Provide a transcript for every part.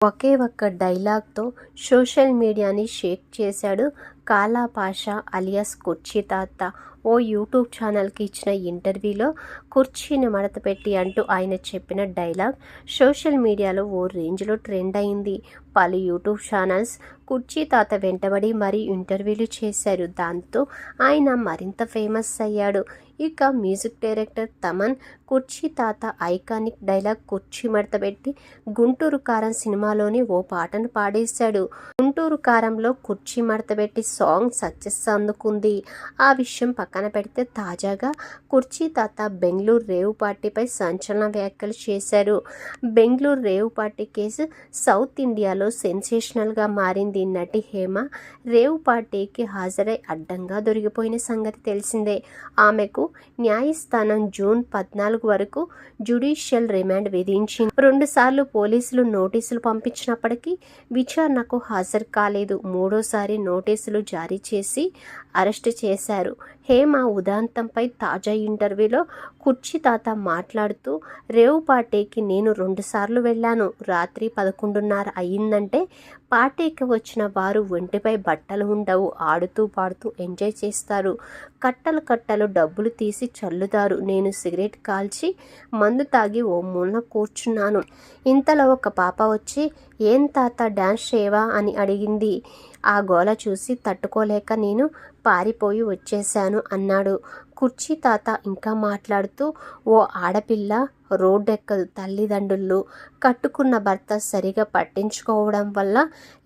ఒకే ఒక్క డైలాగ్తో సోషల్ మీడియాని షేక్ చేశాడు కాలా పాషా అలియాస్ కుర్చీ తాత. ఓ యూట్యూబ్ ఛానల్కి ఇచ్చిన ఇంటర్వ్యూలో కుర్చీని మడతపెట్టి అంటూ ఆయన చెప్పిన డైలాగ్ సోషల్ మీడియాలో ఓ రేంజ్లో ట్రెండ్ అయింది. పలు యూట్యూబ్ ఛానల్స్ కుర్చీ తాత వెంటబడి మరీ ఇంటర్వ్యూలు చేశారు. దాంతో ఆయన మరింత ఫేమస్ అయ్యాడు. ఇక మ్యూజిక్ డైరెక్టర్ తమన్ కుర్చీ తాత ఐకానిక్ డైలాగ్ కుర్చీ మడతపెట్టి గుంటూరు కారం సినిమాలోని ఓ పాటను పాడేశాడు. గుంటూరు కారంలో కుర్చీ మడతపెట్టి సాంగ్ సక్సెస్ అందుకుంది. ఆ విషయం పక్కన పెడితే తాజాగా కుర్చీ తాత బెంగళూరు రేవు పార్టీపై సంచలన వ్యాఖ్యలు చేశారు. Bengaluru rave party case south ఇండియాలో సెన్సేషనల్గా మారింది. నటి హేమ రేవు పార్టీకి హాజరై అడ్డంగా దొరికిపోయిన సంగతి తెలిసిందే. ఆమెకు న్యాయస్థానం జూన్ పద్నాలుగు వరకు జ్యుడిషియల్ రిమాండ్ విధించింది. రెండుసార్లు పోలీసులు నోటీసులు పంపించినప్పటికీ విచారణకు హాజరు కాలేదు. మూడోసారి నోటీసులు జారీ చేసి అరెస్టు చేశారు. ప్రేమ ఉదాంతంపై తాజా ఇంటర్వ్యూలో కుర్చీ తాత మాట్లాడుతూ రేవు పార్టీకి నేను రెండుసార్లు వెళ్ళాను. రాత్రి పదకొండున్నర అయ్యిందంటే పార్టీకి వచ్చిన వారు ఒంటిపై బట్టలు ఉండవు. ఆడుతూ పాడుతూ ఎంజాయ్ చేస్తారు. కట్టలు కట్టలు డబ్బులు తీసి చల్లుతారు. నేను సిగరెట్ కాల్చి మందు తాగి ఓ మూలన కూర్చున్నాను. ఇంతలో ఒక పాప వచ్చి ఏం తాత డ్యాన్స్ చేయవా? అని అడిగింది. ఆ గోల చూసి తట్టుకోలేక నేను పారిపోయి వచ్చేశాను అన్నాడు. కుర్చీ తాత ఇంకా మాట్లాడుతూ ఓ ఆడపిల్ల రోడ్డెక్కదు తల్లిదండ్రులు. కట్టుకున్న భర్త సరిగా పట్టించుకోవడం వల్ల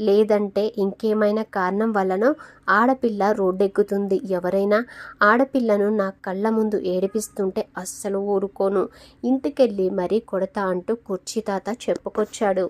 లేదంటే ఇంకేమైనా కారణం వల్లనో ఆడపిల్ల రోడ్డెక్కుతుంది. ఎవరైనా ఆడపిల్లను నా కళ్ళ ముందు ఏడిపిస్తుంటే అస్సలు ఊరుకోను. ఇంటికెళ్ళి మరీ కొడతా అంటూ కుర్చీ తాత చెప్పుకొచ్చాడు.